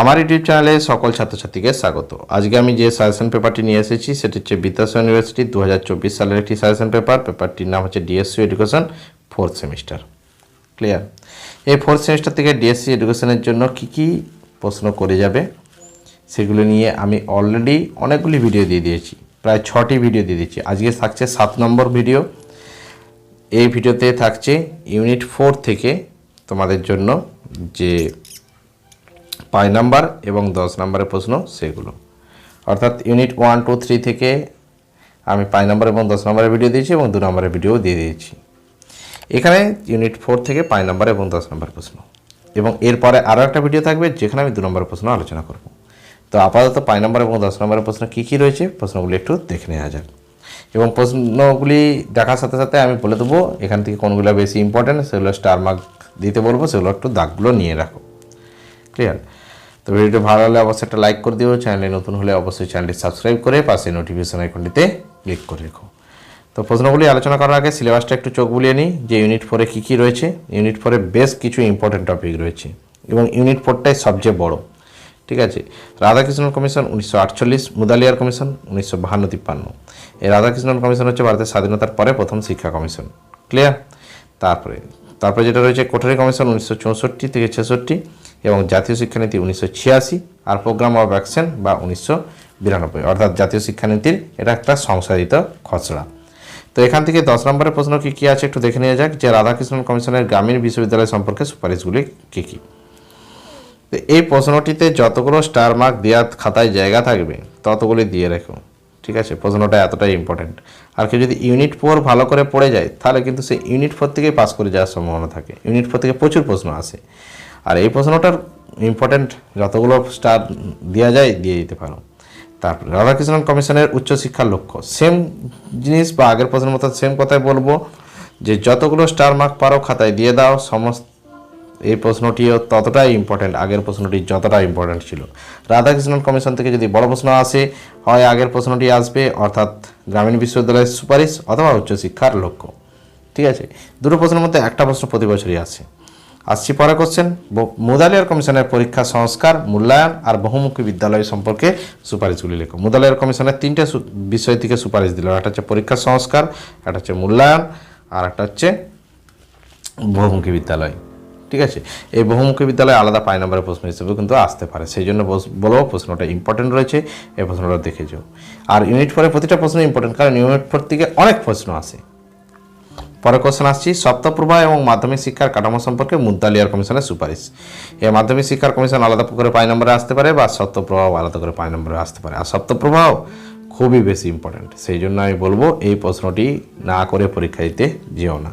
আমার ইউটিউব চ্যানেলে সকল ছাত্রছাত্রীকে স্বাগত। আজকে আমি যে সাজেশন পেপারটি নিয়ে এসেছি, সেটি হচ্ছে বিদ্যাসাগর ইউনিভার্সিটি দু হাজার চব্বিশ সালের একটি সাজেশন পেপার পেপারটির নাম হচ্ছে DSC education fourth semester clear এই ফোর্থ সেমিস্টার থেকে ডিএসসি এডুকেশনের জন্য কি কি প্রশ্ন করে যাবে, সেগুলো নিয়ে আমি অলরেডি অনেকগুলি ভিডিও দিয়ে দিয়েছি। প্রায় ছটি ভিডিও দিয়ে দিয়েছি। আজকে থাকছে সাত নম্বর ভিডিও এই ভিডিওতে থাকছে ইউনিট ফোর থেকে তোমাদের জন্য যে পাঁচ নাম্বার এবং দশ নাম্বারের প্রশ্ন সেগুলো। অর্থাৎ ইউনিট ওয়ান টু থ্রি থেকে আমি পাঁচ নাম্বার এবং দশ নম্বরের ভিডিও দিয়েছি এবং দু নম্বরের ভিডিও দিয়ে দিয়েছি। এখানে ইউনিট ফোর থেকে পাঁচ নাম্বার এবং দশ নম্বর প্রশ্ন। এবং এরপরে আরও একটা ভিডিও থাকবে যেখানে আমি দু নম্বরের প্রশ্ন আলোচনা করব। তো আপাতত পাঁচ নম্বর এবং দশ নম্বরের প্রশ্ন কী কী রয়েছে প্রশ্নগুলি একটু দেখে নেওয়া যাক। এবং প্রশ্নগুলি দেখার সাথে সাথে আমি বলে দেবো এখান থেকে কোনগুলো বেশি ইম্পর্টেন্ট সেগুলো স্টার মার্ক দিতে বলব, সেগুলো একটু দাগগুলো নিয়ে রাখো। ক্লিয়ার তো ভিডিওটি ভালো লাগলে অবশ্যই একটা লাইক করে দিও। চ্যানেলে নতুন হলে অবশ্যই চ্যানেলটি সাবস্ক্রাইব করে পাশে নোটিফিকেশন আইকনটিতে ক্লিক করে রেখো। তো প্রশ্নগুলি আলোচনা করার আগে সিলেবাসটা একটু চোখ বুলিয়ে নিই। যে ইউনিট ফোরে কী কী রয়েছে? ইউনিট ফোরে বেশ কিছু ইম্পর্টেন্ট টপিক রয়েছে এবং ইউনিট ফোরটাই সবচেয়ে বড়। ঠিক আছে? রাধাকৃষ্ণন কমিশন উনিশশো আটচল্লিশ, মুদালিয়ার কমিশন উনিশশো বাহান্ন, তিপ্পান্ন। এই রাধাকৃষ্ণন কমিশন হচ্ছে ভারতের স্বাধীনতার পরে প্রথম শিক্ষা কমিশন। ক্লিয়ার তারপরে তারপরে যেটা রয়েছে, কোঠারি কমিশন উনিশশো চৌষট্টি থেকে ছেষট্টি এবং জাতীয় শিক্ষানীতি উনিশশো ছিয়াশি আর প্রোগ্রাম অফ অ্যাকশন বা উনিশশো বিরানব্বই। অর্থাৎ জাতীয় শিক্ষানীতির এটা একটা সংশোধিত খসড়া। তো এখান থেকে দশ নম্বরের প্রশ্ন কী কী আছে একটু দেখে নেওয়া যাক যে রাধাকৃষ্ণন কমিশনের গ্রামীণ বিশ্ববিদ্যালয় সম্পর্কে সুপারিশগুলি কী কী? তো এই প্রশ্নটিতে যতগুলো স্টার মার্ক দেওয়া খাতায় জায়গা থাকবে, ততগুলি দিয়ে রেখো। ঠিক আছে? প্রশ্নটা এতটাই ইম্পর্টেন্ট আর কেউ যদি ইউনিট ফোর ভালো করে পড়ে যায়, তাহলে কিন্তু সে ইউনিট ফোর থেকেই পাস করে যাওয়ার সম্ভাবনা থাকে। ইউনিট ফোর থেকে প্রচুর প্রশ্ন আসে। আর এই প্রশ্নটার ইম্পর্টেন্ট যতগুলো স্টার দেওয়া যায়, দিয়ে দিতে পারো। তারপর রাধাকৃষ্ণন কমিশনের উচ্চশিক্ষার লক্ষ্য। সেম জিনিস বা আগের প্রশ্নের মতো সেম কথাই বলব, যে যতগুলো স্টার মার্ক পারো খাতায় দিয়ে দাও, সমস্ত এই প্রশ্নটিও ততটাই ইম্পর্ট্যান্ট আগের প্রশ্নটি যতটা ইম্পর্ট্যান্ট ছিল। রাধাকৃষ্ণন কমিশন থেকে যদি বড় প্রশ্ন আসে, হয় আগের প্রশ্নটি আসবে, অর্থাৎ গ্রামীণ বিশ্ববিদ্যালয়ের সুপারিশ অথবা উচ্চশিক্ষার লক্ষ্য। ঠিক আছে? দুটো প্রশ্নের মধ্যে একটা প্রশ্ন প্রতি বছরই আসে। আসছি পরে কোশ্চেন মুদালিয়ার কমিশনের পরীক্ষা, সংস্কার, মূল্যায়ন আর বহুমুখী বিদ্যালয় সম্পর্কে সুপারিশগুলি লেখো। মুদালিয়ার কমিশনের তিনটে বিষয় থেকে সুপারিশ দিল একটা হচ্ছে পরীক্ষা, সংস্কার, একটা হচ্ছে মূল্যায়ন, আর একটা হচ্ছে বহুমুখী বিদ্যালয়। ঠিক আছে? এই বহুমুখী বিদ্যালয়ে আলাদা পাঁচ নম্বরের প্রশ্ন হিসেবে কিন্তু আসতে পারে। সেই জন্য বলব প্রশ্নটা ইম্পর্টেন্ট রয়েছে, এই প্রশ্নটা দেখে যাও। আর ইউনিট ফোরে প্রতিটা প্রশ্ন ইম্পর্টেন্ট কারণ ইউনিট ফোর থেকে অনেক প্রশ্ন আসে পরে কোশ্চেন আসছি সপ্তপ্রভা এবং মাধ্যমিক শিক্ষার কাঠামো সম্পর্কে মুদালিয়ার কমিশনের সুপারিশ। এ মাধ্যমিক শিক্ষার কমিশন আলাদা করে পাঁচ নম্বরে আসতে পারে বা সপ্তপ্রভাও আলাদা করে পাঁচ নম্বরে আসতে পারে। আর সপ্তপ্রভাও খুবই বেশি ইম্পর্ট্যান্ট সেই জন্য আমি বলব এই প্রশ্নটি না করে পরীক্ষা দিতে যেও না।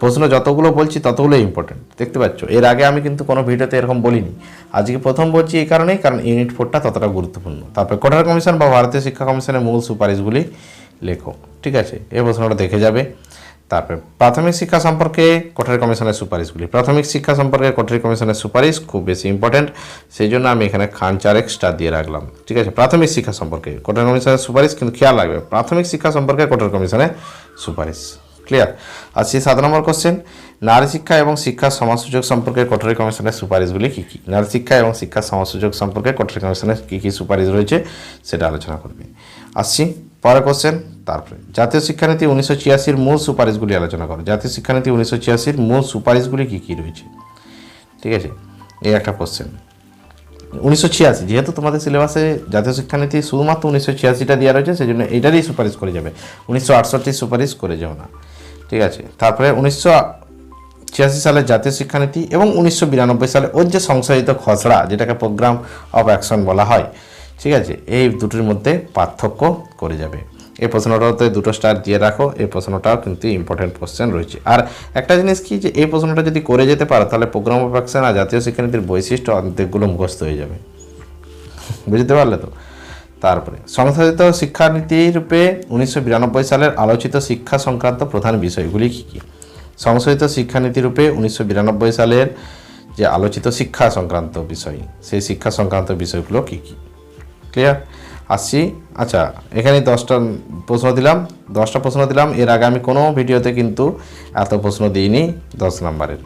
প্রশ্ন যতগুলো বলছি ততগুলো ইম্পর্টেন্ট দেখতে পাচ্ছ? এর আগে আমি কিন্তু কোনো ভিডিওতে এরকম বলিনি। আজকে প্রথম বলছি এই কারণেই, কারণ ইউনিট ফোরটা ততটা গুরুত্বপূর্ণ। তারপরে কোটার কমিশন বা ভারতীয় শিক্ষা কমিশনের মূল সুপারিশগুলি লেখো, ঠিক আছে? এই প্রশ্নটা দেখে যাবে। তারপরে প্রাথমিক শিক্ষা সম্পর্কে কোঠারি কমিশনের সুপারিশগুলি। প্রাথমিক শিক্ষা সম্পর্কে কোঠারি কমিশনের সুপারিশ খুব বেশি ইম্পর্টেন্ট সেই জন্য আমি এখানে খান চার এক্সট্রা দিয়ে রাখলাম। ঠিক আছে? প্রাথমিক শিক্ষা সম্পর্কে কোঠারি কমিশনের সুপারিশ, কিন্তু খেয়াল রাখবে, প্রাথমিক শিক্ষা সম্পর্কে কোঠারি কমিশনের সুপারিশ। ক্লিয়ার আজকে সাত নম্বর কোশ্চেন নারী শিক্ষা এবং শিক্ষার সমাজ সুযোগ সম্পর্কে কোঠারি কমিশনের সুপারিশগুলি কী কী? নারী শিক্ষা এবং শিক্ষার সমাজ সুযোগ সম্পর্কে কোঠারি কমিশনের কী কী সুপারিশ রয়েছে, সেটা আলোচনা করবে। আসছি পরে কোশ্চেন তারপরে, জাতীয় শিক্ষানীতি উনিশশো ছিয়াশির মূল সুপারিশগুলি আলোচনা করো। জাতীয় শিক্ষানীতি উনিশশো ছিয়াশির মূল সুপারিশগুলি কী কী রয়েছে? ঠিক আছে? এই একটা কোশ্চেন উনিশশো ছিয়াশি, যেহেতু তোমাদের সিলেবাসে জাতীয় শিক্ষানীতি শুধুমাত্র উনিশশো ছিয়াশিটা দেওয়া রয়েছে সেই জন্য এটারই সুপারিশ করে যাবে। উনিশশো আটষট্টির সুপারিশ করে যাও না। ঠিক আছে? তারপরে উনিশশো ছিয়াশি সালের জাতীয় শিক্ষানীতি এবং উনিশশো বিরানব্বই সালে ওর যে সংশোধিত খসড়া, যেটাকে প্রোগ্রাম অফ অ্যাকশন বলা হয়, ঠিক আছে? এই দুটির মধ্যে পার্থক্য করে যাবে। এই প্রশ্নটাতে দুটো স্টার দিয়ে রাখো, এই প্রশ্নটাও কিন্তু ইম্পর্টেন্ট কোশ্চেন রয়েছে। আর একটা জিনিস কি যে, এই প্রশ্নটা যদি করে যেতে পারো, তাহলে প্রোগ্রাম অফ অ্যাকশন আর জাতীয় শিক্ষানীতির বৈশিষ্ট্য অর্ধেকগুলো মুখস্থ হয়ে যাবে। বুঝতে পারলে তো? তারপরে, সংশোধিত শিক্ষানীতি রূপে উনিশশো বিরানব্বই সালের আলোচিত শিক্ষা সংক্রান্ত প্রধান বিষয়গুলি কী কী? সংশোধিত শিক্ষানীতি রূপে উনিশশো বিরানব্বই সালের যে আলোচিত শিক্ষা সংক্রান্ত বিষয়, সেই শিক্ষা সংক্রান্ত বিষয়গুলো কী কী? ক্লিয়ার আসছি। আচ্ছা এখানে দশটা প্রশ্ন দিলাম। দশটা প্রশ্ন দিলাম। এর আগে আমি কোনো ভিডিওতে কিন্তু এত প্রশ্ন দিইনি দশ নাম্বারের।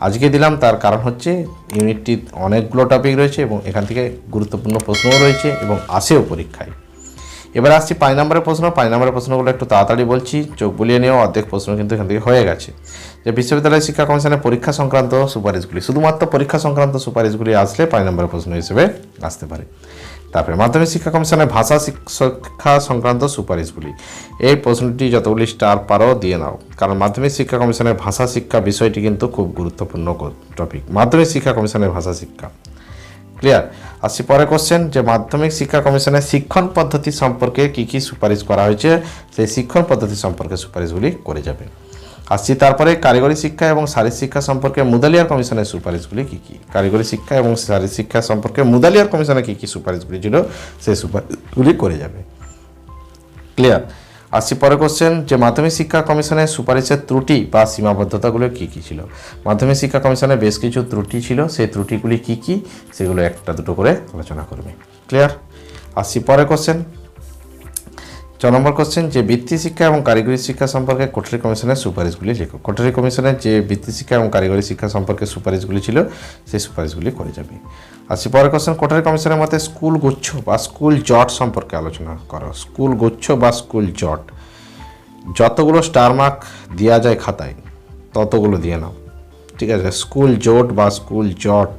আজকে দিলাম, তার কারণ হচ্ছে ইউনিটটি অনেকগুলো টপিক রয়েছে এবং এখান থেকে গুরুত্বপূর্ণ প্রশ্নও রয়েছে এবং আসেও পরীক্ষায়। এবার আসছি পাঁচ নম্বরের প্রশ্ন। পাঁচ নম্বরের প্রশ্নগুলো একটু তাড়াতাড়ি বলছি। চোখ বুলিয়ে নিয়েও অর্ধেক প্রশ্ন কিন্তু এখান থেকে হয়ে গেছে। যে বিশ্ববিদ্যালয় শিক্ষা কমিশনের পরীক্ষা সংক্রান্ত সুপারিশগুলি, শুধুমাত্র পরীক্ষা সংক্রান্ত সুপারিশগুলি আসলে পাঁচ নম্বরের প্রশ্ন হিসেবে আসতে পারে। তারপরে মাধ্যমিক শিক্ষা কমিশনের ভাষা শিক্ষা সংক্রান্ত সুপারিশগুলি। এই প্রশ্নটি যতগুলি স্টার পারো দিয়ে নাও, কারণ মাধ্যমিক শিক্ষা কমিশনের ভাষা শিক্ষা বিষয়টি কিন্তু খুব গুরুত্বপূর্ণ টপিক মাধ্যমিক শিক্ষা কমিশনের ভাষা শিক্ষা। ক্লিয়ার আসছি পরে কোশ্চেন যে মাধ্যমিক শিক্ষা কমিশনের শিক্ষণ পদ্ধতি সম্পর্কে কি কি সুপারিশ করা হয়েছে, সেই শিক্ষণ পদ্ধতি সম্পর্কে সুপারিশগুলি করে যাবে। আসছি। তারপরে কারিগরি শিক্ষা এবং শারীর শিক্ষা সম্পর্কে মুদালিয়ার কমিশনের সুপারিশগুলি কি কি? কারিগরি শিক্ষা এবং শারীর শিক্ষা সম্পর্কে মুদালিয়ার কমিশনের কি কি সুপারিশগুলি ছিল সেই সুপারিশগুলি করে যাবে। ক্লিয়ার আসছি পরে কোশ্চেন যে মাধ্যমিক শিক্ষা কমিশনের সুপারিশের ত্রুটি বা সীমাবদ্ধতাগুলো কী কী ছিল? মাধ্যমিক শিক্ষা কমিশনের বেশ কিছু ত্রুটি ছিল, সেই ত্রুটিগুলি কী কী? সেগুলো একটা দুটো করে আলোচনা করবে। ক্লিয়ার আসছি পরে কোশ্চেন ছ নম্বর কোশ্চেন যে বৃত্তি শিক্ষা এবং কারিগরি শিক্ষা সম্পর্কে কোঠারি কমিশনের সুপারিশগুলি লেখো। কোঠারি কমিশনের যে বৃত্তি শিক্ষা এবং কারিগরি শিক্ষা সম্পর্কে সুপারিশগুলি ছিল, সেই সুপারিশগুলি করে যাবে। আসছি পরের কোশ্চেন কোঠারি কমিশনের মতে স্কুল গুচ্ছ বা স্কুল জট সম্পর্কে আলোচনা করো। স্কুল গুচ্ছ বা স্কুল জট। যতগুলো স্টার মার্ক দেওয়া যায় খাতায়, ততগুলো দিয়ে নাও। ঠিক আছে? স্কুল জোট বা স্কুল জট,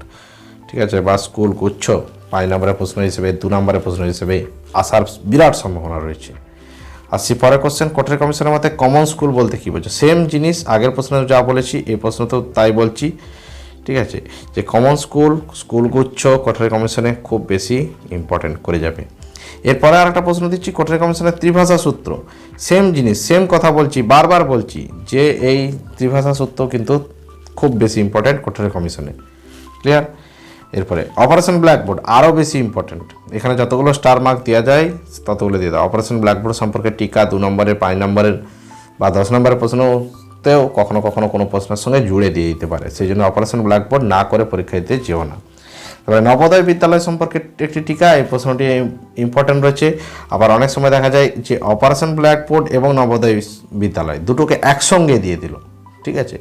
ঠিক আছে? বা স্কুল গুচ্ছ, পাঁচ নম্বরের প্রশ্ন হিসেবে, দু নম্বরের প্রশ্ন হিসেবে আসার বিরাট সম্ভাবনা রয়েছে। আসছি পরের কোশ্চেন কোটারি কমিশনের মতে কমন স্কুল বলতে কী বলছে সেম জিনিস, আগের প্রশ্নে যা বলেছি, এই প্রশ্ন তো তাই বলছি। ঠিক আছে? যে কমন স্কুল স্কুল গুচ্ছ, কোটারি কমিশনে খুব বেশি ইম্পর্টেন্ট করে যাবে। এরপরে আর একটা প্রশ্ন দিচ্ছি, কোটারি কমিশনের ত্রিভাষা সূত্র। সেম জিনিস সেম কথা বলছি, বারবার বলছি যে এই ত্রিভাষা সূত্র কিন্তু খুব বেশি ইম্পর্টেন্ট কোটারি কমিশনে ক্লিয়ার এরপরে অপারেশন ব্ল্যাকবোর্ড আরও বেশি ইম্পর্টেন্ট এখানে যতগুলো স্টার মার্ক দেওয়া যায়, ততগুলো দিয়ে দাও। অপারেশন ব্ল্যাকবোর্ড সম্পর্কে টিকা দু নম্বরের, পাঁচ নম্বরের বা দশ নম্বরের প্রশ্নতেও কখনো কখনো কোনো প্রশ্নের সঙ্গে জুড়ে দিয়ে দিতে পারে। সেই জন্য অপারেশন ব্ল্যাকবোর্ড না করে পরীক্ষা দিতে যেও না। তবে নবোদয় বিদ্যালয় সম্পর্কে একটি টিকা, এই প্রশ্নটি ইম্পর্টেন্ট রয়েছে। আবার অনেক সময় দেখা যায় যে অপারেশন ব্ল্যাকবোর্ড এবং নবোদয় বিদ্যালয় দুটোকে একসঙ্গে দিয়ে দিল। ঠিক আছে?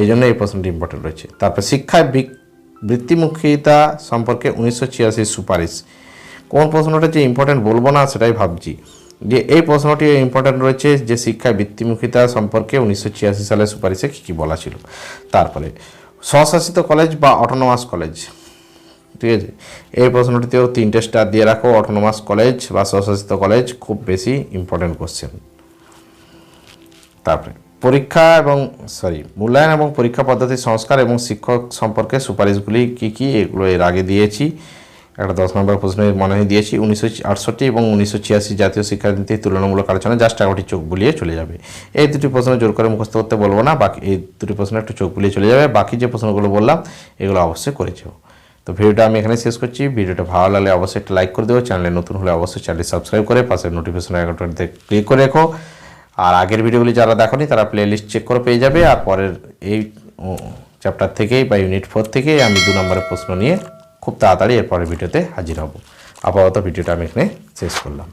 এই জন্য এই প্রশ্নটি ইম্পর্টেন্ট রয়েছে। তারপর শিক্ষায় বৃত্তিমুখিতা সম্পর্কে উনিশশো সুপারিশ। কোন প্রশ্নটা যে ইম্পর্টেন্ট বলব না, সেটাই ভাবছি। যে এই প্রশ্নটি ইম্পর্টেন্ট রয়েছে যে শিক্ষায় বৃত্তিমুখিতা সম্পর্কে উনিশশো সালের সুপারিশে কী কী বলা ছিল। তারপরে, স্বশাসিত কলেজ বা অটোনোমাস কলেজ ঠিক আছে? এই প্রশ্নটিতেও তিনটে স্টার দিয়ে রাখো অটোনোমাস কলেজ বা স্বশাসিত কলেজ খুব বেশি ইম্পর্টেন্ট কোশ্চেন তারপরে পরীক্ষা এবং সরি মূল্যায়ন এবং পরীক্ষা পদ্ধতি সংস্কার এবং শিক্ষক সম্পর্কে সুপারিশগুলি কী কী? এগুলো এর আগে দিয়েছি। একটা দশ নম্বর প্রশ্নে মনে হয় দিয়েছি। উনিশশো আটষট্টি এবং উনিশশো ছিয়াশি জাতীয় শিক্ষানীতির তুলনামূলক আলোচনা জাস্ট এগারোটি চোখ বুলিয়ে চলে যাবে। এই দুটি প্রশ্ন জোর করে মুখস্থ করতে বলব না। বাকি, এই দুটি প্রশ্ন একটু চোখ বুলিয়ে চলে যাবে। বাকি যে প্রশ্নগুলো বললাম, এগুলো অবশ্যই করেছ তো ভিডিওটা আমি এখানে শেষ করছি। ভিডিওটা ভালো লাগলে অবশ্যই একটা লাইক করে দেবো চ্যানেলে নতুন হলে অবশ্যই চ্যানেলটি সাবস্ক্রাইব করে পাশের নোটিফিকেশন আইকনটাতে ক্লিক করে রেখো। আর আগের ভিডিওগুলি যারা দেখনি, তারা প্লেলিস্ট চেক করে পেয়ে যাবে। আর পরের এই চ্যাপ্টার থেকেই বা ইউনিট ফোর থেকেই আমি দু নম্বরের প্রশ্ন নিয়ে খুব তাড়াতাড়ি এরপরের ভিডিওতে হাজির হব। আপাতত ভিডিওটা আমি এখানে শেষ করলাম।